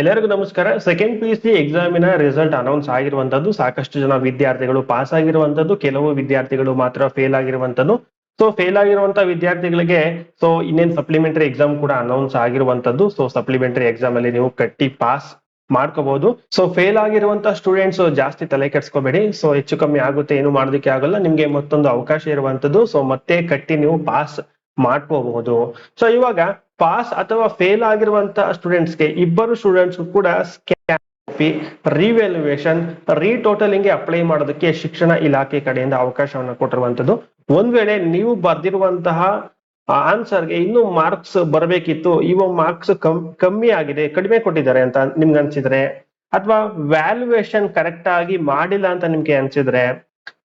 ಎಲ್ಲರಿಗೂ ನಮಸ್ಕಾರ. Second P U C ಎಕ್ಸಾಮಿನ ರಿಸಲ್ಟ್ ಅನೌನ್ಸ್ ಆಗಿರುವಂತದ್ದು ಸಾಕಷ್ಟು ಜನ ವಿದ್ಯಾರ್ಥಿಗಳು ಪಾಸ್ ಆಗಿರುವಂತದ್ದು ಕೆಲವು ವಿದ್ಯಾರ್ಥಿಗಳು ಮಾತ್ರ ಫೇಲ್ ಆಗಿರುವಂತದ್ದು ಸೊ ಫೇಲ್ ಆಗಿರುವಂತ ವಿದ್ಯಾರ್ಥಿಗಳಿಗೆ ಸೊ ಇನ್ನೇನ್ ಸಪ್ಲಿಮೆಂಟರಿ ಎಕ್ಸಾಮ್ ಕೂಡ ಅನೌನ್ಸ್ ಆಗಿರುವಂತದ್ದು ಸೊ ಸಪ್ಲಿಮೆಂಟರಿ ಎಕ್ಸಾಮ್ ಅಲ್ಲಿ ನೀವು ಕಟ್ಟಿ ಪಾಸ್ ಮಾಡ್ಕೋಬಹುದು ಸೊ ಫೇಲ್ ಆಗಿರುವಂತ ಸ್ಟೂಡೆಂಟ್ಸ್ ಜಾಸ್ತಿ ತಲೆ ಕೆಡ್ಸ್ಕೋಬೇಡಿ. ಸೊ ಹೆಚ್ಚು ಕಮ್ಮಿ ಆಗುತ್ತೆ, ಏನು ಮಾಡೋದಕ್ಕೆ ಆಗಲ್ಲ. ನಿಮ್ಗೆ ಮತ್ತೊಂದು ಅವಕಾಶ ಇರುವಂತದ್ದು ಸೊ ಮತ್ತೆ ಕಟ್ಟಿ ನೀವು ಪಾಸ್ ಮಾಡ್ಕೋಬಹುದು. ಸೊ ಇವಾಗ ಪಾಸ್ ಅಥವಾ ಫೇಲ್ ಆಗಿರುವಂತಹ ಸ್ಟೂಡೆಂಟ್ಸ್ಗೆ ಇಬ್ಬರು ಸ್ಟೂಡೆಂಟ್ಸ್ ಕೂಡ ಕಾಪಿ ರಿವ್ಯಾಲ್ಯೂಯೇಷನ್ ರೀಟೋಟಲಿಂಗ್ ಅಪ್ಲೈ ಮಾಡೋದಕ್ಕೆ ಶಿಕ್ಷಣ ಇಲಾಖೆ ಕಡೆಯಿಂದ ಅವಕಾಶವನ್ನು ಕೊಟ್ಟಿರುವಂತದ್ದು. ಒಂದ್ ವೇಳೆ ನೀವು ಬರ್ದಿರುವಂತಹ ಆನ್ಸರ್ಗೆ ಇನ್ನೂ ಮಾರ್ಕ್ಸ್ ಬರಬೇಕಿತ್ತು, ಇವ ಮಾರ್ಕ್ಸ್ ಕಮ್ಮಿ ಆಗಿದೆ, ಕಡಿಮೆ ಕೊಟ್ಟಿದ್ದಾರೆ ಅಂತ ನಿಮ್ಗೆ ಅನ್ಸಿದ್ರೆ, ಅಥವಾ ವ್ಯಾಲ್ಯೂಯೇಷನ್ ಕರೆಕ್ಟ್ ಆಗಿ ಮಾಡಿಲ್ಲ ಅಂತ ನಿಮ್ಗೆ ಅನ್ಸಿದ್ರೆ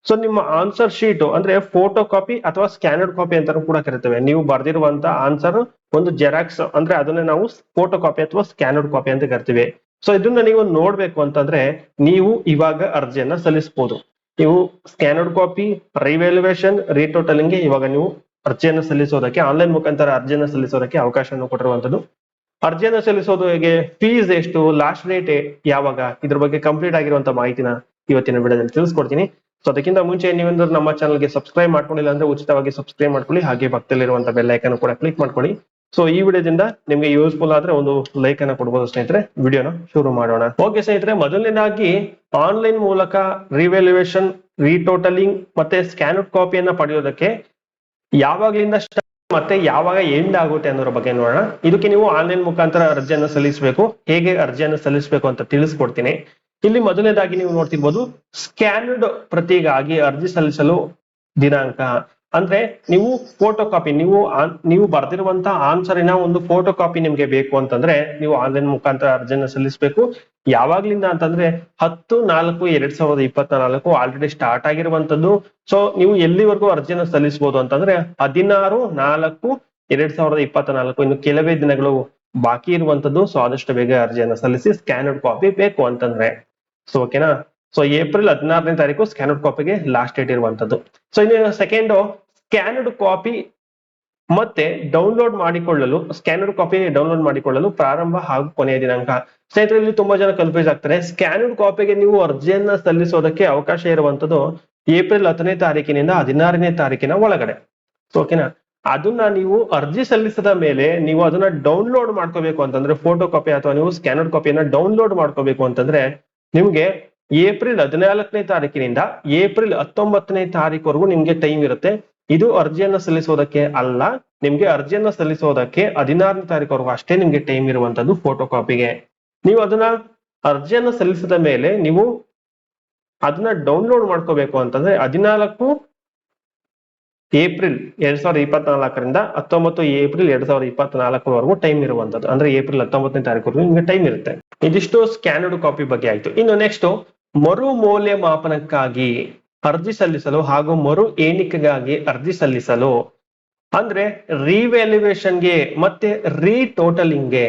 ಸೊ ನಿಮ್ಮ ಆನ್ಸರ್ ಶೀಟ್ ಅಂದ್ರೆ ಫೋಟೋ ಕಾಪಿ ಅಥವಾ ಸ್ಕ್ಯಾನರ್ಡ್ ಕಾಪಿ ಅಂತಾನೂ ಕೂಡ ಕರಿತೇವೆ. ನೀವು ಬರ್ದಿರುವಂತ ಆನ್ಸರ್ ಒಂದು ಜೆರಾಕ್ಸ್ ಅಂದ್ರೆ ಅದನ್ನ ನಾವು ಫೋಟೋ ಕಾಪಿ ಅಥವಾ ಸ್ಕ್ಯಾನರ್ಡ್ ಕಾಪಿ ಅಂತ ಕರಿತೀವಿ. ಸೊ ಇದನ್ನ ನೀವು ನೋಡ್ಬೇಕು ಅಂತಂದ್ರೆ ನೀವು ಇವಾಗ ಅರ್ಜಿಯನ್ನ ಸಲ್ಲಿಸಬಹುದು ನೀವು ಸ್ಕ್ಯಾನರ್ಡ್ ಕಾಪಿ ರಿವ್ಯಾಲ್ಯೂಯೇಷನ್ ರೀಟೋಟಲಿಂಗ್ ಇವಾಗ ನೀವು ಅರ್ಜಿಯನ್ನು ಸಲ್ಲಿಸೋದಕ್ಕೆ ಆನ್ಲೈನ್ ಮುಖಾಂತರ ಅರ್ಜಿಯನ್ನು ಸಲ್ಲಿಸೋದಕ್ಕೆ ಅವಕಾಶವನ್ನು ಕೊಟ್ಟಿರುವಂತದ್ದು ಅರ್ಜಿಯನ್ನು ಸಲ್ಲಿಸೋದು ಹೇಗೆ ಫೀಸ್ ಎಷ್ಟು ಲಾಸ್ಟ್ ಡೇಟ್ ಯಾವಾಗ, ಇದ್ರ ಬಗ್ಗೆ ಕಂಪ್ಲೀಟ್ ಆಗಿರುವಂತ ಮಾಹಿತಿನ ಇವತ್ತಿನ ವಿಡಿಯೋದಲ್ಲಿ ತಿಳಿಸ್ಕೊಡ್ತೀನಿ. ಸೊ ಅದಕ್ಕಿಂತ ಮುಂಚೆ ನೀವೇನಾದ್ರೂ ನಮ್ಮ ಚಾನಲ್ಗೆ ಸಬ್ಸ್ಕ್ರೈಬ್ ಮಾಡ್ಕೊಂಡಿಲ್ಲ ಅಂದ್ರೆ ಉಚಿತವಾಗಿ ಸಬ್ಸ್ಕ್ರೈಬ್ ಮಾಡ್ಕೊಳ್ಳಿ. ಹಾಗೆ ಪಕ್ಕದಲ್ಲಿರುವಂತ ಬೆಲ್ ಕೂಡ ಕ್ಲಿಕ್ ಮಾಡ್ಕೊಳ್ಳಿ. ಸೊ ಈ ವಿಡಿಯೋದಿಂದ ನಿಮ್ಗೆ ಯೂಸ್ಫುಲ್ ಆದ್ರೆ ಒಂದು ಲೈಕ್ ಅನ್ನ ಕೊಡ್ಬೋದು ಸ್ನೇಹಿತರೆ. ವಿಡಿಯೋನ ಶುರು ಮಾಡೋಣ. ಓಕೆ ಸ್ನೇಹಿತರೆ, ಮೊದಲನೇದಾಗಿ ಆನ್ಲೈನ್ ಮೂಲಕ ರಿವ್ಯಾಲ್ಯೂಯೇಷನ್ ರೀಟೋಟಲಿಂಗ್ ಮತ್ತೆ ಸ್ಕ್ಯಾನರ್ ಕಾಪಿಯನ್ನ ಪಡೆಯೋದಕ್ಕೆ ಯಾವಾಗ್ಲಿಂದ ಮತ್ತೆ ಯಾವಾಗ ಎಂಡ್ ಆಗುತ್ತೆ ಅನ್ನೋದ್ರ ಬಗ್ಗೆ ನೋಡೋಣ. ಇದಕ್ಕೆ ನೀವು ಆನ್ಲೈನ್ ಮುಖಾಂತರ ಅರ್ಜಿಯನ್ನು ಸಲ್ಲಿಸಬೇಕು. ಹೇಗೆ ಅರ್ಜಿಯನ್ನು ಸಲ್ಲಿಸಬೇಕು ಅಂತ ತಿಳಿಸ್ಕೊಡ್ತೀನಿ. ಇಲ್ಲಿ ಮೊದಲನೇದಾಗಿ ನೀವು ನೋಡ್ತಿರ್ಬೋದು ಸ್ಕ್ಯಾನ್ಡ್ ಪ್ರತಿಗಾಗಿ ಅರ್ಜಿ ಸಲ್ಲಿಸಲು ದಿನಾಂಕ. ಅಂದ್ರೆ ನೀವು ಫೋಟೋ ಕಾಪಿ ನೀವು ನೀವು ಬರ್ದಿರುವಂತಹ ಆನ್ಸರಿನ ಒಂದು ಫೋಟೋ ಕಾಪಿ ನಿಮ್ಗೆ ಬೇಕು ಅಂತಂದ್ರೆ ನೀವು ಆನ್ಲೈನ್ ಮುಖಾಂತರ ಅರ್ಜಿಯನ್ನು ಸಲ್ಲಿಸಬೇಕು. ಯಾವಾಗ್ಲಿಂದ ಅಂತಂದ್ರೆ ಹತ್ತು, ನಾಲ್ಕು, ಎರಡ್ ಸಾವಿರದ ಇಪ್ಪತ್ನಾಲ್ಕು ಆಲ್ರೆಡಿ ಸ್ಟಾರ್ಟ್ ಆಗಿರುವಂತದ್ದು ಸೊ ನೀವು ಎಲ್ಲಿವರೆಗೂ ಅರ್ಜಿಯನ್ನು ಸಲ್ಲಿಸಬಹುದು ಅಂತಂದ್ರೆ ಹದಿನಾರು, ನಾಲ್ಕು, ಎರಡ್ ಸಾವಿರದ ಇಪ್ಪತ್ನಾಲ್ಕು ಇನ್ನು ಕೆಲವೇ ದಿನಗಳು ಬಾಕಿ ಇರುವಂತದ್ದು ಸೊ ಆದಷ್ಟು ಬೇಗ ಅರ್ಜಿಯನ್ನು ಸಲ್ಲಿಸಿ ಸ್ಕ್ಯಾನರ್ಡ್ ಕಾಪಿ ಬೇಕು ಅಂತಂದ್ರೆ. ಸೊ ಓಕೆನಾ ಸೊ ಏಪ್ರಿಲ್ ಹದಿನಾರನೇ ತಾರೀಕು ಸ್ಕ್ಯಾನರ್ಡ್ ಕಾಪಿಗೆ ಲಾಸ್ಟ್ ಡೇಟ್ ಇರುವಂತದ್ದು ಸೊ ಇನ್ನು ಸೆಕೆಂಡ್ ಸ್ಕ್ಯಾನರ್ಡ್ ಕಾಪಿ ಮತ್ತೆ ಡೌನ್ಲೋಡ್ ಮಾಡಿಕೊಳ್ಳಲು ಸ್ಕ್ಯಾನರ್ಡ್ ಕಾಪಿ ಡೌನ್ಲೋಡ್ ಮಾಡಿಕೊಳ್ಳಲು ಪ್ರಾರಂಭ ಹಾಗೂ ಕೊನೆಯ ದಿನಾಂಕ. ಸ್ನೇಹಿತರಲ್ಲಿ ತುಂಬಾ ಜನ ಕನ್ಫ್ಯೂಸ್ ಆಗ್ತಾರೆ. ಸ್ಕ್ಯಾನರ್ಡ್ ಕಾಪಿಗೆ ನೀವು ಅರ್ಜಿಯನ್ನ ಸಲ್ಲಿಸೋದಕ್ಕೆ ಅವಕಾಶ ಇರುವಂತದ್ದು ಏಪ್ರಿಲ್ ಹತ್ತನೇ ತಾರೀಕಿನಿಂದ ಹದಿನಾರನೇ ತಾರೀಕಿನ ಒಳಗಡೆ. ಸೊ ಓಕೆನಾ ಅದನ್ನ ನೀವು ಅರ್ಜಿ ಸಲ್ಲಿಸಿದ ಮೇಲೆ ನೀವು ಅದನ್ನ ಡೌನ್ಲೋಡ್ ಮಾಡ್ಕೋಬೇಕು ಅಂತಂದ್ರೆ ಫೋಟೋ ಕಾಪಿ ಅಥವಾ ನೀವು ಸ್ಕ್ಯಾನರ್ಡ್ ಕಾಪಿಯನ್ನ ಡೌನ್ಲೋಡ್ ಮಾಡ್ಕೋಬೇಕು ಅಂತಂದ್ರೆ ನಿಮ್ಗೆ ಏಪ್ರಿಲ್ ಹದಿನಾಲ್ಕನೇ ತಾರೀಕಿನಿಂದ ಏಪ್ರಿಲ್ ಹತ್ತೊಂಬತ್ತನೇ ತಾರೀಕುವರೆಗೂ ನಿಮ್ಗೆ ಟೈಮ್ ಇರುತ್ತೆ. ಇದು ಅರ್ಜಿಯನ್ನ ಸಲ್ಲಿಸೋದಕ್ಕೆ ಅಲ್ಲ, ನಿಮ್ಗೆ ಅರ್ಜಿಯನ್ನ ಸಲ್ಲಿಸೋದಕ್ಕೆ ಹದಿನಾರನೇ ತಾರೀಕುವರೆಗೂ ಅಷ್ಟೇ ನಿಮ್ಗೆ ಟೈಮ್ ಇರುವಂತದ್ದು ಫೋಟೋ ಕಾಪಿಗೆ ನೀವು ಅದನ್ನ ಅರ್ಜಿಯನ್ನ ಸಲ್ಲಿಸಿದ ಮೇಲೆ ನೀವು ಅದನ್ನ ಡೌನ್ಲೋಡ್ ಮಾಡ್ಕೋಬೇಕು ಅಂತಂದ್ರೆ ಹದಿನಾಲ್ಕು ಏಪ್ರಿಲ್ ಎರಡ್ ಸಾವಿರದ ಇಪ್ಪತ್ನಾಲ್ಕರಿಂದ ಹತ್ತೊಂಬತ್ತು ಏಪ್ರಿಲ್ ಎರಡ್ ಸಾವಿರದ ಇಪ್ಪತ್ನಾಲ್ಕರವರೆಗೂ ಟೈಮ್ ಇರುವಂತದ್ದು. ಅಂದ್ರೆ ಏಪ್ರಿಲ್ ಹತ್ತೊಂಬತ್ತನೇ ತಾರೀಕು ನಿಮ್ಗೆ ಟೈಮ್ ಇರುತ್ತೆ. ಇದಿಷ್ಟು ಸ್ಕ್ಯಾನರ್ಡ್ ಕಾಪಿ ಬಗ್ಗೆ ಆಯ್ತು. ಇನ್ನು ನೆಕ್ಸ್ಟ್ ಮರು ಮೌಲ್ಯಮಾಪನಕ್ಕಾಗಿ ಅರ್ಜಿ ಸಲ್ಲಿಸಲು ಹಾಗೂ ಮರು ಎಣಿಕೆಗಾಗಿ ಅರ್ಜಿ ಸಲ್ಲಿಸಲು ಅಂದ್ರೆ ರಿವ್ಯಾಲ್ಯೂಯೇಷನ್ಗೆ ಮತ್ತೆ ರೀಟೋಟಲಿಂಗ್ಗೆ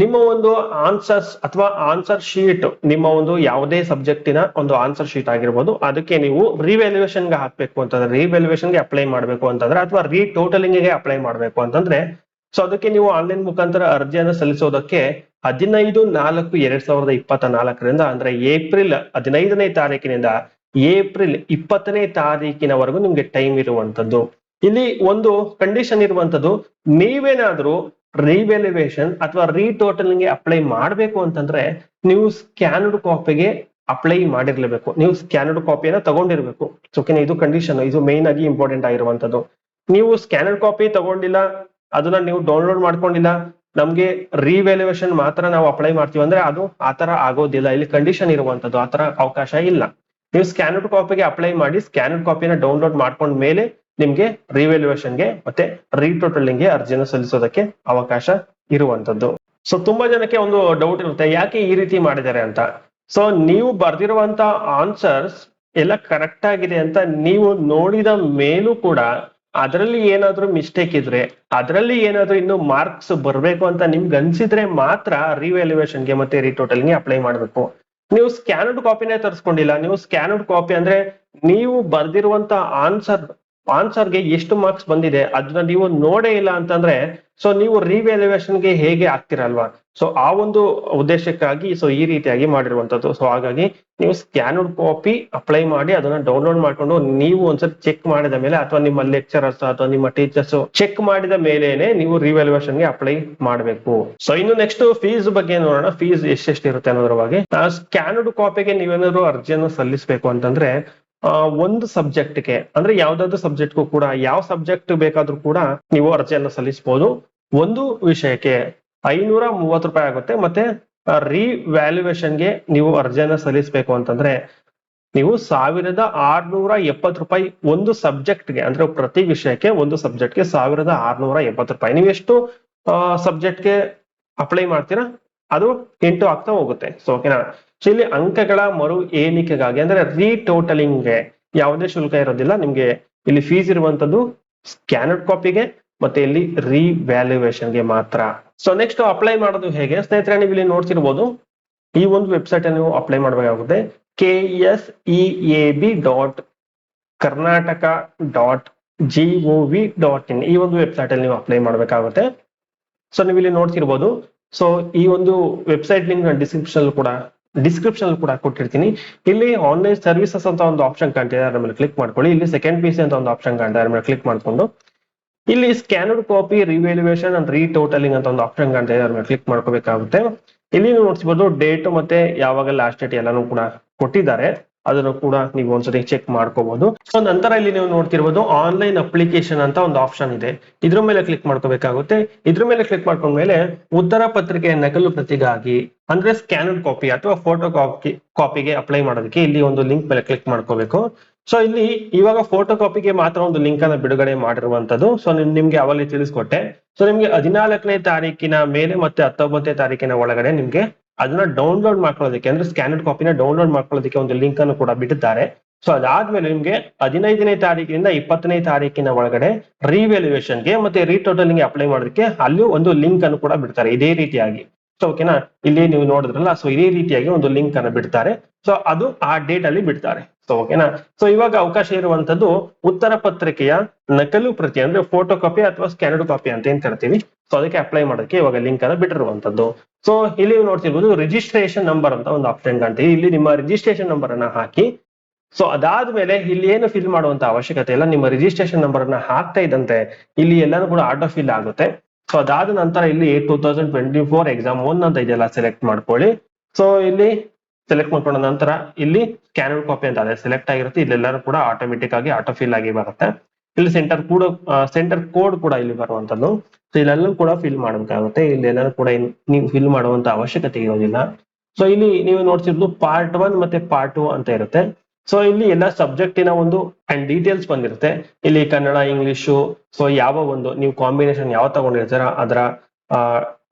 ನಿಮ್ಮ ಒಂದು ಆನ್ಸರ್ಸ್ ಅಥವಾ ಆನ್ಸರ್ ಶೀಟ್ ನಿಮ್ಮ ಒಂದು ಯಾವುದೇ ಸಬ್ಜೆಕ್ಟಿನ ಒಂದು ಆನ್ಸರ್ ಶೀಟ್ ಆಗಿರ್ಬೋದು, ಅದಕ್ಕೆ ನೀವು ರಿವ್ಯಾಲ್ಯೂಯೇಷನ್ಗೆ ಹಾಕ್ಬೇಕು ಅಂತಂದ್ರೆ ರಿವ್ಯಾಲ್ಯೂಯೇಷನ್ಗೆ ಅಪ್ಲೈ ಮಾಡಬೇಕು ಅಂತಂದ್ರೆ, ಅಥವಾ ರೀಟೋಟಲಿಂಗ್ ಅಪ್ಲೈ ಮಾಡಬೇಕು ಅಂತಂದ್ರೆ ಸೊ ಅದಕ್ಕೆ ನೀವು ಆನ್ಲೈನ್ ಮುಖಾಂತರ ಅರ್ಜಿಯನ್ನು ಸಲ್ಲಿಸೋದಕ್ಕೆ ಹದಿನೈದು ನಾಲ್ಕು ಎರಡ್ ಸಾವಿರದ ಇಪ್ಪತ್ತ ನಾಲ್ಕರಿಂದ ಅಂದ್ರೆ ಏಪ್ರಿಲ್ ಹದಿನೈದನೇ ತಾರೀಕಿನಿಂದ ಏಪ್ರಿಲ್ ಇಪ್ಪತ್ತನೇ ತಾರೀಕಿನವರೆಗೂ ನಿಮ್ಗೆ ಟೈಮ್ ಇರುವಂತದ್ದು. ಇಲ್ಲಿ ಒಂದು ಕಂಡೀಷನ್ ಇರುವಂತದ್ದು, ನೀವೇನಾದ್ರೂ ರಿವ್ಯಾಲ್ಯೂಯೇಷನ್ ಅಥವಾ ರೀಟೋಟಲಿಂಗ್ ಅಪ್ಲೈ ಮಾಡಬೇಕು ಅಂತಂದ್ರೆ ನೀವು ಸ್ಕ್ಯಾನ್ಡ್ ಕಾಪಿಗೆ ಅಪ್ಲೈ ಮಾಡಿರ್ಲೇಬೇಕು. ನೀವು ಸ್ಕ್ಯಾನರ್ಡ್ ಕಾಪಿಯನ್ನು ತಗೊಂಡಿರ್ಬೇಕು. ಓಕೆನಾ ಇದು ಕಂಡೀಷನ್ ಇದು ಮೇನ್ ಆಗಿ ಇಂಪಾರ್ಟೆಂಟ್ ಆಗಿರುವಂತದ್ದು ನೀವು ಸ್ಕ್ಯಾನರ್ಡ್ ಕಾಪಿ ತಗೊಂಡಿಲ್ಲ, ಅದನ್ನ ನೀವು ಡೌನ್ಲೋಡ್ ಮಾಡ್ಕೊಂಡಿಲ್ಲ, ನಮ್ಗೆ ರಿವ್ಯಾಲ್ಯೂಯೇಷನ್ ಮಾತ್ರ ನಾವು ಅಪ್ಲೈ ಮಾಡ್ತೀವಿ ಅಂದ್ರೆ ಅದು ಆತರ ಆಗೋದಿಲ್ಲ. ಇಲ್ಲಿ ಕಂಡೀಷನ್ ಇರುವಂತದ್ದು ಆತರ ಅವಕಾಶ ಇಲ್ಲ. ನೀವು ಸ್ಕ್ಯಾನರ್ಡ್ ಕಾಪಿಗೆ ಅಪ್ಲೈ ಮಾಡಿ ಸ್ಕ್ಯಾನರ್ಡ್ ಕಾಪಿನ ಡೌನ್ಲೋಡ್ ಮಾಡ್ಕೊಂಡ ಮೇಲೆ ನಿಮ್ಗೆ ರಿವ್ಯಾಲ್ಯೂಯೇಷನ್ಗೆ ಮತ್ತೆ ರೀಟೋಟಲಿಂಗ್ಗೆ ಅರ್ಜಿಯನ್ನು ಸಲ್ಲಿಸೋದಕ್ಕೆ ಅವಕಾಶ ಇರುವಂತದ್ದು. ಸೊ ತುಂಬಾ ಜನಕ್ಕೆ ಒಂದು ಡೌಟ್ ಇರುತ್ತೆ, ಯಾಕೆ ಈ ರೀತಿ ಮಾಡಿದ್ದಾರೆ ಅಂತ? ಸೊ ನೀವು ಬರ್ದಿರುವಂತ ಆನ್ಸರ್ಸ್ ಎಲ್ಲ ಕರೆಕ್ಟ್ ಆಗಿದೆ ಅಂತ ನೀವು ನೋಡಿದ ಮೇಲೂ ಕೂಡ ಅದರಲ್ಲಿ ಏನಾದ್ರೂ ಮಿಸ್ಟೇಕ್ ಇದ್ರೆ, ಅದರಲ್ಲಿ ಏನಾದ್ರೂ ಇನ್ನು ಮಾರ್ಕ್ಸ್ ಬರಬೇಕು ಅಂತ ನಿಮ್ಗೆ ಅನ್ಸಿದ್ರೆ ಮಾತ್ರ ರಿವ್ಯಾಲ್ಯೂಯೇಷನ್ಗೆ ಮತ್ತೆ ರಿಟೋಟಲ್ಗೆ ಅಪ್ಲೈ ಮಾಡಬೇಕು. ನೀವು ಸ್ಕ್ಯಾನರ್ಡ್ ಕಾಪಿನೇ ತರಿಸ್ಕೊಂಡಿಲ್ಲ, ನೀವು ಸ್ಕ್ಯಾನರ್ಡ್ ಕಾಪಿ ಅಂದ್ರೆ ನೀವು ಬರ್ದಿರುವಂತ ಆನ್ಸರ್ ಆನ್ಸರ್ಗೆ ಎಷ್ಟು ಮಾರ್ಕ್ಸ್ ಬಂದಿದೆ ಅದನ್ನ ನೀವು ನೋಡೇ ಇಲ್ಲ ಅಂತಂದ್ರೆ ಸೊ ನೀವು ಗೆ ಹೇಗೆ ಆಗ್ತಿರಲ್ವಾ? ಸೊ ಆ ಒಂದು ಉದ್ದೇಶಕ್ಕಾಗಿ ಸೊ ಈ ರೀತಿಯಾಗಿ ಮಾಡಿರುವಂತದ್ದು ಸೊ ಹಾಗಾಗಿ ನೀವು ಸ್ಕ್ಯಾನರ್ಡ್ ಕಾಪಿ ಅಪ್ಲೈ ಮಾಡಿ ಅದನ್ನ ಡೌನ್ಲೋಡ್ ಮಾಡ್ಕೊಂಡು ನೀವು ಒಂದ್ಸರಿ ಚೆಕ್ ಮಾಡಿದ ಮೇಲೆ ಅಥವಾ ನಿಮ್ಮ ಲೆಕ್ಚರರ್ಸ್ ಅಥವಾ ನಿಮ್ಮ ಟೀಚರ್ಸ್ ಚೆಕ್ ಮಾಡಿದ ಮೇಲೇನೆ ನೀವು ರಿವ್ಯಾಲ್ಯೂಯೇಷನ್ಗೆ ಅಪ್ಲೈ ಮಾಡಬೇಕು. ಸೊ ಇನ್ನು ನೆಕ್ಸ್ಟ್ ಫೀಸ್ ಬಗ್ಗೆ ನೋಡೋಣ. ಫೀಸ್ ಎಷ್ಟೆಷ್ಟು ಇರುತ್ತೆ ಅನ್ನೋದ್ರ ಬಗ್ಗೆ. ಸ್ಕ್ಯಾನರ್ಡ್ ಕಾಪಿಗೆ ನೀವೇನಾದ್ರು ಅರ್ಜಿಯನ್ನು ಸಲ್ಲಿಸಬೇಕು ಅಂತಂದ್ರೆ ಒಂದು ಸಬ್ಜೆಕ್ಟ್ಗೆ ಅಂದ್ರೆ ಯಾವ್ದಾದ್ರು ಸಬ್ಜೆಕ್ಟ್ಗೂ ಕೂಡ ಯಾವ ಸಬ್ಜೆಕ್ಟ್ ಬೇಕಾದ್ರೂ ಕೂಡ ನೀವು ಅರ್ಜಿಯನ್ನು ಸಲ್ಲಿಸಬಹುದು. ಒಂದು ವಿಷಯಕ್ಕೆ ಐನೂರ ಮೂವತ್ತು ರೂಪಾಯಿ ಆಗುತ್ತೆ, ಮತ್ತೆ ಗೆ ನೀವು ಅರ್ಜಿಯನ್ನು ಸಲ್ಲಿಸಬೇಕು ಅಂತಂದ್ರೆ ನೀವು ಸಾವಿರದ ಆರ್ನೂರ ಎಪ್ಪತ್ತು ರೂಪಾಯಿ ಒಂದು ಸಬ್ಜೆಕ್ಟ್ಗೆ ಅಂದ್ರೆ ಪ್ರತಿ ವಿಷಯಕ್ಕೆ ಒಂದು ಸಬ್ಜೆಕ್ಟ್ಗೆ ಸಾವಿರದ ಆರ್ನೂರ ಎಪ್ಪತ್ತು ರೂಪಾಯಿ. ನೀವು ಎಷ್ಟು ಸಬ್ಜೆಕ್ಟ್ಗೆ ಅಪ್ಲೈ ಮಾಡ್ತೀರಾ? ಅದು ಇಂಟು ಆಗ್ತಾ ಹೋಗುತ್ತೆ. ಸೊ ಓಕೆನಾ ಸೊ ಇಲ್ಲಿ ಅಂಕಗಳ ಮರು ಏನಿಕೆಗಾಗಿ ಅಂದ್ರೆ ರೀಟೋಟಲಿಂಗ್ಗೆ ಯಾವುದೇ ಶುಲ್ಕ ಇರೋದಿಲ್ಲ. ನಿಮ್ಗೆ ಇಲ್ಲಿ ಫೀಸ್ ಇರುವಂತದ್ದು ಸ್ಕ್ಯಾನರ್ಡ್ ಕಾಪಿಗೆ ಮತ್ತೆ ಇಲ್ಲಿ ಗೆ ಮಾತ್ರ. ಸೊ ನೆಕ್ಸ್ಟ್ ಅಪ್ಲೈ ಮಾಡೋದು ಹೇಗೆ? ಸ್ನೇಹಿತರೆ, ನೀವು ಇಲ್ಲಿ ನೋಡ್ತಿರ್ಬೋದು, ಈ ಒಂದು ವೆಬ್ಸೈಟ್ ನೀವು ಅಪ್ಲೈ ಮಾಡಬೇಕಾಗುತ್ತೆ. K S E A B dot Karnataka dot G O V dot in ಈ ಒಂದು ವೆಬ್ಸೈಟ್ ಅಲ್ಲಿ ನೀವು ಅಪ್ಲೈ ಮಾಡಬೇಕಾಗುತ್ತೆ. ಸೊ ನೀವು ಇಲ್ಲಿ ನೋಡ್ತಿರ್ಬೋದು ಸೊ ಈ ಒಂದು ವೆಬ್ಸೈಟ್ ಲಿಂಕ್ ಡಿಸ್ಕ್ರಿಪ್ಷನ್ ಕೂಡ ಡಿಸ್ಕ್ರಿಪ್ಷನ್ ಕೂಡ ಕೊಟ್ಟಿರ್ತೀನಿ. ಇಲ್ಲಿ ಆನ್ಲೈನ್ ಸರ್ವಿಸಸ್ ಅಂತ ಒಂದು ಆಪ್ಷನ್ ಕಾಣ್ತಿದೆ ಅದ್ರ ಮೇಲೆ ಕ್ಲಿಕ್ ಮಾಡ್ಕೊಳ್ಳಿ. ಇಲ್ಲಿ ಸೆಕೆಂಡ್ ಪಿ ಸಿ ಅಂತ ಒಂದು ಆಪ್ಷನ್ ಕಾಣ್ತಾ ಅದ್ರ ಮೇಲೆ ಕ್ಲಿಕ್ ಮಾಡ್ಕೊಂಡು. ಇಲ್ಲಿ scanned copy revaluation and retotaling ಅಂತ ಒಂದು ಆಪ್ಷನ್ ಕಾಣ್ತಾ ಅದ್ರ ಮೇಲೆ ಕ್ಲಿಕ್ ಮಾಡ್ಕೋಬೇಕಾಗುತ್ತೆ. ಇಲ್ಲಿ ನೀವು ನೋಡ್ತಿರ್ಬೋದು ಡೇಟ್ ಮತ್ತೆ ಯಾವಾಗ ಲಾಸ್ಟ್ ಡೇಟ್ ಎಲ್ಲಾನು ಕೂಡ ಕೊಟ್ಟಿದ್ದಾರೆ. ಅದನ್ನು ಕೂಡ ನೀವು ಒಂದ್ಸತಿ ಚೆಕ್ ಮಾಡ್ಕೋಬಹುದು ಸೊ ನಂತರ ಇಲ್ಲಿ ನೀವು ನೋಡ್ತಿರ್ಬೋದು ಆನ್ಲೈನ್ ಅಪ್ಲಿಕೇಶನ್ ಅಂತ ಒಂದು ಆಪ್ಷನ್ ಇದೆ. ಇದ್ರ ಮೇಲೆ ಕ್ಲಿಕ್ ಮಾಡ್ಕೋಬೇಕಾಗುತ್ತೆ. ಇದ್ರ ಮೇಲೆ ಕ್ಲಿಕ್ ಮಾಡ್ಕೊಂಡ್ಮೇಲೆ ಉತ್ತರ ಪತ್ರಿಕೆ ನಕಲು ಪ್ರತಿಗಾಗಿ, ಅಂದ್ರೆ ಸ್ಕ್ಯಾನರ್ ಕಾಪಿ ಅಥವಾ ಫೋಟೋ ಕಾಪಿ ಕಾಪಿಗೆ ಅಪ್ಲೈ ಮಾಡೋದಕ್ಕೆ ಇಲ್ಲಿ ಒಂದು ಲಿಂಕ್ ಮೇಲೆ ಕ್ಲಿಕ್ ಮಾಡ್ಕೋಬೇಕು. ಸೊ ಇಲ್ಲಿ ಇವಾಗ ಫೋಟೋ ಕಾಪಿಗೆ ಮಾತ್ರ ಒಂದು ಲಿಂಕ್ ಅನ್ನ ಬಿಡುಗಡೆ ಮಾಡಿರುವಂತದ್ದು ಸೊ ನಿಮ್ಗೆ ಅವಲ್ಲಿ ತಿಳಿಸ್ಕೊಟ್ಟೆ. ಸೊ ನಿಮ್ಗೆ ಹದಿನಾಲ್ಕನೇ ತಾರೀಕಿನ ಮೇಲೆ ಮತ್ತೆ ಹತ್ತೊಂಬತ್ತನೇ ತಾರೀಕಿನ ಒಳಗಡೆ ನಿಮ್ಗೆ ಅದನ್ನ ಡೌನ್ಲೋಡ್ ಮಾಡ್ಕೊಳ್ಳೋದಕ್ಕೆ, ಅಂದ್ರೆ ಸ್ಕ್ಯಾನರ್ಡ್ ಕಾಪಿನ ಡೌನ್ಲೋಡ್ ಮಾಡ್ಕೊಳ್ಳೋದಕ್ಕೆ ಒಂದು ಲಿಂಕ್ ಅನ್ನು ಕೂಡ ಬಿಟ್ಟಿದ್ದಾರೆ. ಸೊ ಅದಾದ್ಮೇಲೆ ನಿಮ್ಗೆ ಹದಿನೈದನೇ ತಾರೀಕಿನಿಂದ ಇಪ್ಪತ್ತನೇ ತಾರೀಕಿನ ಒಳಗಡೆ ಗೆ ಮತ್ತೆ ರೀಟೋಟಲಿಂಗ್ ಅಪ್ಲೈ ಮಾಡೋದಕ್ಕೆ ಅಲ್ಲಿ ಒಂದು ಲಿಂಕ್ ಅನ್ನು ಕೂಡ ಬಿಡ್ತಾರೆ, ಇದೇ ರೀತಿಯಾಗಿ. ಸೊ ಓಕೆನಾ ಇಲ್ಲಿ ನೀವು ನೋಡಿದ್ರಲ್ಲ ಸೊ ಇದೇ ರೀತಿಯಾಗಿ ಒಂದು ಲಿಂಕ್ ಅನ್ನು ಬಿಡ್ತಾರೆ. ಸೊ ಅದು ಆ ಡೇಟ್ ಅಲ್ಲಿ ಬಿಡ್ತಾರೆ. ಸೊ ಓಕೆನಾ? ಸೊ ಇವಾಗ ಅವಕಾಶ ಇರುವಂತದ್ದು ಉತ್ತರ ಪತ್ರಿಕೆಯ ನಕಲು ಪ್ರತಿ ಅಂದ್ರೆ ಫೋಟೋ ಕಾಪಿ ಅಥವಾ ಸ್ಕ್ಯಾನರ್ಡ್ ಕಾಪಿ ಅಂತ ಏನ್ ಕರಿತೀವಿ? ಸೊ ಅದಕ್ಕೆ ಅಪ್ಲೈ ಮಾಡೋದಕ್ಕೆ ಇವಾಗ ಲಿಂಕ್ ಅನ್ನ ಬಿಟ್ಟಿರುವಂತದ್ದು ಸೊ ಇಲ್ಲಿ ನೋಡ್ತಿರ್ಬೋದು ರಿಜಿಸ್ಟ್ರೇಷನ್ ನಂಬರ್ ಅಂತ ಒಂದು ಆಪ್ಷನ್ ಕಾಣ್ತೀವಿ ಇಲ್ಲಿ ನಿಮ್ಮ ರಿಜಿಸ್ಟ್ರೇಷನ್ ನಂಬರ್ ಅನ್ನ ಹಾಕಿ. ಸೊ ಅದಾದ್ಮೇಲೆ ಇಲ್ಲಿ ಏನು ಫಿಲ್ ಮಾಡುವಂತ ಅವಶ್ಯಕತೆ ಇಲ್ಲ. ನಿಮ್ಮ ರಿಜಿಸ್ಟ್ರೇಷನ್ ನಂಬರ್ ಅನ್ನ ಹಾಕ್ತಾ ಇದ್ದಂತೆ ಇಲ್ಲಿ ಎಲ್ಲಾನು ಕೂಡ ಆಟೋ ಫಿಲ್ ಆಗುತ್ತೆ. ಸೊ ಅದಾದ ನಂತರ ಇಲ್ಲಿ two thousand twenty four exam one ಅಂತ ಇದೆಯಲ್ಲ ಸೆಲೆಕ್ಟ್ ಮಾಡ್ಕೊಳ್ಳಿ. ಸೊ ಇಲ್ಲಿ ಸೆಲೆಕ್ಟ್ ಮಾಡ್ಕೊಂಡ ನಂತರ ಇಲ್ಲಿ ಸ್ಕ್ಯಾನರ್ಡ್ ಕಾಪಿ ಅಂತ ಅದೇ ಸೆಲೆಕ್ಟ್ ಆಗಿರುತ್ತೆ. ಇಲ್ಲೆಲ್ಲರೂ ಕೂಡ ಆಟೋಮೆಟಿಕ್ ಆಗಿ ಆಟೋ ಫಿಲ್ ಆಗಿ ಬರುತ್ತೆ. ಇಲ್ಲಿ ಸೆಂಟರ್ ಕೂಡ ಸೆಂಟರ್ ಕೋಡ್ ಕೂಡ ಇಲ್ಲಿ ಬರುವಂತದ್ದು. ಸೊ ಇಲ್ಲೆಲ್ಲೂ ಕೂಡ ಫಿಲ್ ಮಾಡಬೇಕಾಗುತ್ತೆ. ಇಲ್ಲಿ ಎಲ್ಲರೂ ಕೂಡ ನೀವು ಫಿಲ್ ಮಾಡುವಂತ ಅವಶ್ಯಕತೆ ಇರೋದಿಲ್ಲ. ಸೊ ಇಲ್ಲಿ ನೀವು ನೋಡ್ತಿರೋದು ಪಾರ್ಟ್ ಒನ್ ಮತ್ತೆ ಪಾರ್ಟ್ ಟು ಅಂತ ಇರುತ್ತೆ. ಸೊ ಇಲ್ಲಿ ಎಲ್ಲ ಸಬ್ಜೆಕ್ಟಿನ ಒಂದು ಅಂಡ್ ಡೀಟೇಲ್ಸ್ ಬಂದಿರುತ್ತೆ. ಇಲ್ಲಿ ಕನ್ನಡ ಇಂಗ್ಲಿಷು ಸೊ ಯಾವ ಒಂದು, ನೀವು ಕಾಂಬಿನೇಷನ್ ಯಾವ ತಗೊಂಡಿರ್ತೀರ, ಅದರ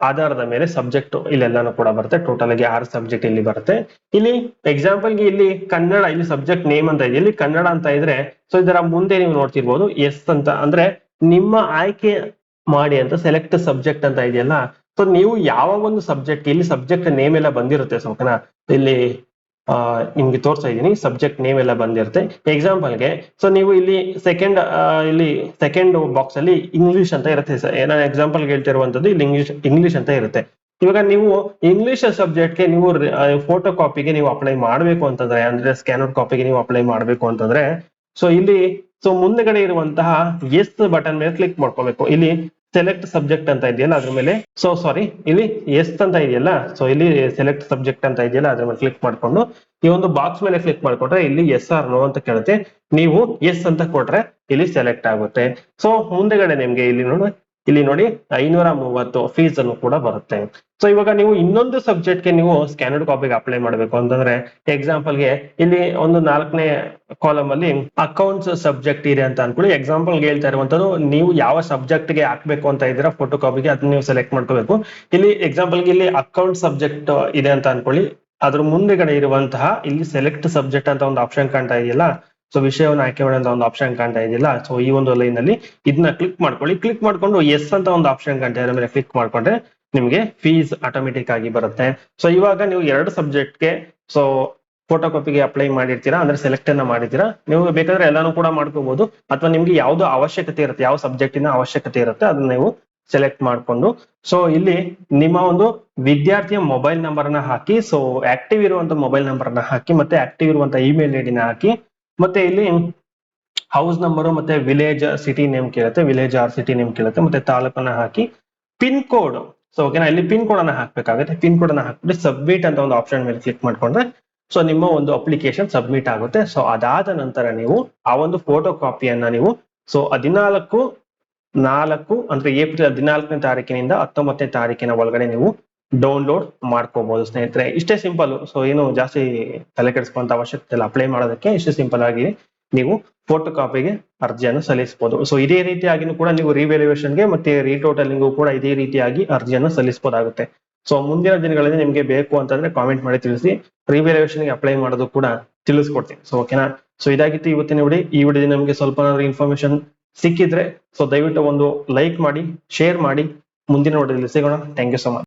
ಆಧಾರದ ಮೇಲೆ ಸಬ್ಜೆಕ್ಟ್ ಇಲ್ಲೆಲ್ಲಾನು ಕೂಡ ಬರುತ್ತೆ. ಟೋಟಲ್ ಆಗಿ ಆರು ಸಬ್ಜೆಕ್ಟ್ ಇಲ್ಲಿ ಬರುತ್ತೆ. ಇಲ್ಲಿ ಎಕ್ಸಾಂಪಲ್ಗೆ ಇಲ್ಲಿ ಕನ್ನಡ, ಇಲ್ಲಿ ಸಬ್ಜೆಕ್ಟ್ ನೇಮ್ ಅಂತ ಇದೆ. ಇಲ್ಲಿ ಕನ್ನಡ ಅಂತ ಇದ್ರೆ ಸೊ ಇದರ ಮುಂದೆ ನೀವು ನೋಡ್ತಿರ್ಬೋದು ಎಸ್ ಅಂತ. ಅಂದ್ರೆ ನಿಮ್ಮ ಆಯ್ಕೆ ಮಾಡಿ ಅಂತ ಸೆಲೆಕ್ಟ್ ಸಬ್ಜೆಕ್ಟ್ ಅಂತ ಇದೆಯಲ್ಲ ಸೊ ನೀವು ಯಾವ ಒಂದು ಸಬ್ಜೆಕ್ಟ್ ಇಲ್ಲಿ ಸಬ್ಜೆಕ್ಟ್ ನೇಮ್ ಎಲ್ಲ ಬಂದಿರುತ್ತೆ ಸೊ ಇಲ್ಲಿ ನಿಮ್ಗೆ ತೋರಿಸ್ತಾ ಇದ್ದೀನಿ. ಸಬ್ಜೆಕ್ಟ್ ನೇಮ್ ಎಲ್ಲ ಬಂದಿರುತ್ತೆ. ಎಕ್ಸಾಂಪಲ್ಗೆ ಸೊ ನೀವು ಇಲ್ಲಿ ಸೆಕೆಂಡ್ ಇಲ್ಲಿ ಸೆಕೆಂಡ್ ಬಾಕ್ಸ್ ಅಲ್ಲಿ ಇಂಗ್ಲಿಷ್ ಅಂತ ಇರುತ್ತೆ. ಸರ್ ನಾನು ಎಕ್ಸಾಂಪಲ್ ಹೇಳ್ತಿರುವಂತದ್ದು ಇಲ್ಲಿ ಇಂಗ್ಲಿಷ್ ಇಂಗ್ಲಿಷ್ ಅಂತ ಇರುತ್ತೆ. ಇವಾಗ ನೀವು ಇಂಗ್ಲಿಷ್ ಸಬ್ಜೆಕ್ಟ್ಗೆ ನೀವು ಫೋಟೋ ಕಾಪಿಗೆ ನೀವು ಅಪ್ಲೈ ಮಾಡಬೇಕು ಅಂತಂದ್ರೆ, ಅಂದ್ರೆ ಸ್ಕ್ಯಾನರ್ ಕಾಪಿಗೆ ನೀವು ಅಪ್ಲೈ ಮಾಡಬೇಕು ಅಂತಂದ್ರೆ ಸೊ ಇಲ್ಲಿ ಸೊ ಮುಂದೆಗಡೆ ಇರುವಂತಹ ಎಸ್ ಬಟನ್ ಮೇಲೆ ಕ್ಲಿಕ್ ಮಾಡ್ಕೋಬೇಕು. ಇಲ್ಲಿ ಸೆಲೆಕ್ಟ್ ಸಬ್ಜೆಕ್ಟ್ ಅಂತ ಇದೆಯಲ್ಲ, ಅದ್ರ ಮೇಲೆ. ಸೊ ಸಾರಿ ಇಲ್ಲಿ ಎಸ್ ಅಂತ ಇದೆಯಲ್ಲ ಸೊ ಇಲ್ಲಿ ಸೆಲೆಕ್ಟ್ ಸಬ್ಜೆಕ್ಟ್ ಅಂತ ಇದೆಯಲ್ಲ, ಅದ್ರ ಮೇಲೆ ಕ್ಲಿಕ್ ಮಾಡ್ಕೊಂಡು, ಈ ಒಂದು ಬಾಕ್ಸ್ ಮೇಲೆ ಕ್ಲಿಕ್ ಮಾಡ್ಕೊಂಡ್ರೆ ಇಲ್ಲಿ ಎಸ್ ಆರ್ ನೋ ಅಂತ ಕೇಳುತ್ತೆ. ನೀವು ಎಸ್ ಅಂತ ಕೊಟ್ರೆ ಇಲ್ಲಿ ಸೆಲೆಕ್ಟ್ ಆಗುತ್ತೆ. ಸೊ ಮುಂದೆಗಡೆ ನಿಮ್ಗೆ ಇಲ್ಲಿ ನೋಡಿ ಇಲ್ಲಿ ನೋಡಿ ಐನೂರ ಮೂವತ್ತು ಫೀಸ್ ಅನ್ನು ಕೂಡ ಬರುತ್ತೆ. ಸೊ ಇವಾಗ ನೀವು ಇನ್ನೊಂದು ಸಬ್ಜೆಕ್ಟ್ಗೆ ನೀವು ಸ್ಕ್ಯಾನರ್ಡ್ ಕಾಪಿಗೆ ಅಪ್ಲೈ ಮಾಡಬೇಕು ಅಂತಂದ್ರೆ ಎಕ್ಸಾಂಪಲ್ಗೆ ಇಲ್ಲಿ ಒಂದು ನಾಲ್ಕನೇ ಕಾಲಮ್ ಅಲ್ಲಿ ಅಕೌಂಟ್ಸ್ ಸಬ್ಜೆಕ್ಟ್ ಇದೆ ಅಂತ ಅನ್ಕೊಳ್ಳಿ. ಎಕ್ಸಾಂಪಲ್ ಹೇಳ್ತಾ ಇರುವಂತದ್ದು ನೀವು ಯಾವ ಸಬ್ಜೆಕ್ಟ್ಗೆ ಹಾಕ್ಬೇಕು ಅಂತ ಇದ್ದೀರಾ ಫೋಟೋ ಕಾಪಿಗೆ ಅದನ್ನ ನೀವು ಸೆಲೆಕ್ಟ್ ಮಾಡ್ಕೋಬೇಕು. ಇಲ್ಲಿ ಎಕ್ಸಾಂಪಲ್ಗೆ ಇಲ್ಲಿ ಅಕೌಂಟ್ ಸಬ್ಜೆಕ್ಟ್ ಇದೆ ಅಂತ ಅನ್ಕೊಳ್ಳಿ. ಅದ್ರ ಮುಂದೆಗಡೆ ಇರುವಂತಹ ಇಲ್ಲಿ ಸೆಲೆಕ್ಟ್ ಸಬ್ಜೆಕ್ಟ್ ಅಂತ ಒಂದು ಆಪ್ಷನ್ ಕಾಣ್ತಾ ಇದೆಯಲ್ಲ ಸೊ ವಿಷಯವನ್ನು ಆಯ್ಕೆ ಅಂತ ಒಂದು ಆಪ್ಷನ್ ಕಾಣ್ತಾ ಇದೆಯಲ್ಲ ಸೊ ಈ ಒಂದು ಲೈನ್ ಅಲ್ಲಿ ಇದನ್ನ ಕ್ಲಿಕ್ ಮಾಡ್ಕೊಳ್ಳಿ. ಕ್ಲಿಕ್ ಮಾಡ್ಕೊಂಡು ಎಸ್ ಅಂತ ಒಂದು ಆಪ್ಷನ್ ಕಾಣ್ತಾ ಇದೆ ಮೇಲೆ ಕ್ಲಿಕ್ ಮಾಡ್ಕೊಂಡ್ರೆ ನಿಮಗೆ ಫೀಸ್ ಆಟೋಮೆಟಿಕ್ ಆಗಿ ಬರುತ್ತೆ. ಸೊ ಇವಾಗ ನೀವು ಎರಡು ಸಬ್ಜೆಕ್ಟ್ಗೆ ಸೊ ಫೋಟೋ ಕಾಪಿಗೆ ಅಪ್ಲೈ ಮಾಡಿರ್ತೀರಾ? ಅಂದ್ರೆ ಸೆಲೆಕ್ಟ್ ಅನ್ನ ಮಾಡಿರ್ತೀರಾ? ನೀವು ಬೇಕಾದ್ರೆ ಎಲ್ಲಾನು ಕೂಡ ಮಾಡ್ಕೋಬಹುದು ಅಥವಾ ನಿಮ್ಗೆ ಯಾವ್ದು ಅವಶ್ಯಕತೆ ಇರುತ್ತೆ, ಯಾವ ಸಬ್ಜೆಕ್ಟಿನ ಅವಶ್ಯಕತೆ ಇರುತ್ತೆ, ಅದನ್ನ ನೀವು ಸೆಲೆಕ್ಟ್ ಮಾಡ್ಕೊಂಡು. ಸೊ ಇಲ್ಲಿ ನಿಮ್ಮ ಒಂದು ವಿದ್ಯಾರ್ಥಿಯ ಮೊಬೈಲ್ ನಂಬರ್ನ ಹಾಕಿ ಸೊ ಆಕ್ಟಿವ್ ಇರುವಂತ ಮೊಬೈಲ್ ನಂಬರ್ನ ಹಾಕಿ, ಮತ್ತೆ ಆಕ್ಟಿವ್ ಇರುವಂತ ಇಮೇಲ್ ಐಡಿನ ಹಾಕಿ ಮತ್ತೆ ಇಲ್ಲಿ ಹೌಸ್ ನಂಬರ್ ಮತ್ತೆ ವಿಲೇಜ್ ಸಿಟಿ ನೇಮ್ ಕೇಳುತ್ತೆ ವಿಲೇಜ್ ಆರ್ ಸಿಟಿ ನೇಮ್ ಕೇಳುತ್ತೆ, ಮತ್ತೆ ತಾಲೂಕನ್ನ ಹಾಕಿ ಪಿನ್ ಕೋಡ್ ಸೊ ಓಕೆನಾ ಇಲ್ಲಿ ಪಿನ್ ಕೋಡ್ ಅನ್ನ ಹಾಕ್ಬೇಕಾಗುತ್ತೆ. ಪಿನ್ ಕೋಡ್ ಅನ್ನ ಹಾಕ್ಬಿಟ್ಟು ಸಬ್ಮಿಟ್ ಅಂತ ಒಂದು ಆಪ್ಷನ್ ಮೇಲೆ ಕ್ಲಿಕ್ ಮಾಡ್ಕೊಂಡ್ರೆ ಸೊ ನಿಮ್ಮ ಒಂದು ಅಪ್ಲಿಕೇಶನ್ ಸಬ್ಮಿಟ್ ಆಗುತ್ತೆ. ಸೊ ಅದಾದ ನಂತರ ನೀವು ಆ ಒಂದು ಫೋಟೋ ಕಾಪಿಯನ್ನ ನೀವು ಸೊ ಹದಿನಾಲ್ಕು, ನಾಲ್ಕು, ಅಂದ್ರೆ ಏಪ್ರಿಲ್ ಹದಿನಾಲ್ಕನೇ ತಾರೀಕಿನಿಂದ ಹತ್ತೊಂಬತ್ತನೇ ತಾರೀಕಿನ ಒಳಗಡೆ ನೀವು ಡೌನ್ಲೋಡ್ ಮಾಡ್ಕೋಬಹುದು ಸ್ನೇಹಿತರೆ. ಇಷ್ಟೇ ಸಿಂಪಲ್ ಸೊ ಏನು ಜಾಸ್ತಿ ತಲೆ ಕೆಡಿಸ್ಕೊಂತ ಅವಶ್ಯಕತೆ ಇಲ್ಲ. ಅಪ್ಲೈ ಮಾಡೋದಕ್ಕೆ ಇಷ್ಟೇ ಸಿಂಪಲ್ ಆಗಿ ನೀವು ಫೋಟೋ ಕಾಪಿಗೆ ಅರ್ಜಿಯನ್ನು ಸಲ್ಲಿಸಬಹುದು ಸೊ ಇದೇ ರೀತಿಯಾಗಿನೂ ಕೂಡ ನೀವು ಗೆ ಮತ್ತೆ ರೀಟೋಟಲಿಂಗು ಕೂಡ ಇದೇ ರೀತಿಯಾಗಿ ಅರ್ಜಿಯನ್ನು ಸಲ್ಲಿಸಬಹುದಾಗುತ್ತೆ ಸೊ ಮುಂದಿನ ದಿನಗಳಲ್ಲಿ ನಿಮಗೆ ಬೇಕು ಅಂತಂದ್ರೆ ಕಾಮೆಂಟ್ ಮಾಡಿ ತಿಳಿಸಿ. ಗೆ ಅಪ್ಲೈ ಮಾಡೋದು ಕೂಡ ತಿಳಿಸ್ಕೊಡ್ತೀನಿ. ಸೊ ಓಕೆನಾ ಸೊ ಇದಾಗಿತ್ತು ಇವತ್ತಿನ ವಿಡಿಯೋ ಈ ವಿಡಿಯೋ ನಮಗೆ ಸ್ವಲ್ಪ ಇನ್ಫಾರ್ಮೇಶನ್ ಸಿಕ್ಕಿದ್ರೆ ಸೊ ದಯವಿಟ್ಟು ಒಂದು ಲೈಕ್ ಮಾಡಿ ಶೇರ್ ಮಾಡಿ. ಮುಂದಿನ ವಿಡಿಯೋದಲ್ಲಿ ಸಿಗೋಣ. Thank you so much